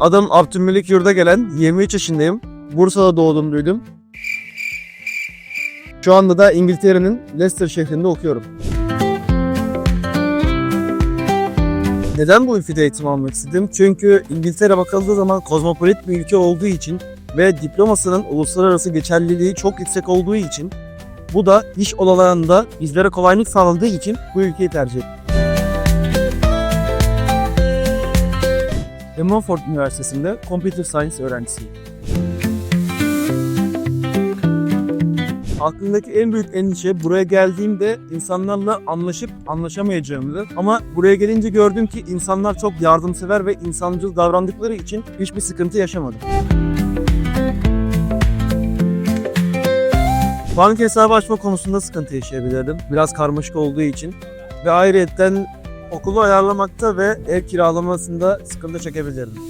Adım Abdülmelik Yurda gelen 23 yaşındayım. Bursa'da doğdum büyüdüm. Şu anda da İngiltere'nin Leicester şehrinde okuyorum. Neden bu ülkede eğitim almak istedim? Çünkü İngiltere bakıldığı zaman kozmopolit bir ülke olduğu için ve diplomasının uluslararası geçerliliği çok yüksek olduğu için bu da iş olanlarında bizlere kolaylık sağladığı için bu ülkeyi tercih ettim. Ve Montfort Üniversitesi'nde Computer Science öğrencisiyim. Aklımdaki en büyük endişe buraya geldiğimde insanlarla anlaşıp anlaşamayacağımdı. Ama buraya gelince gördüm ki insanlar çok yardımsever ve insancıl davrandıkları için hiçbir sıkıntı yaşamadım. Banka hesabı açma konusunda sıkıntı yaşayabilirdim. Biraz karmaşık olduğu için. Ve ayrıyetten okulu ayarlamakta ve ev kiralamasında sıkıntı çekebilirdim.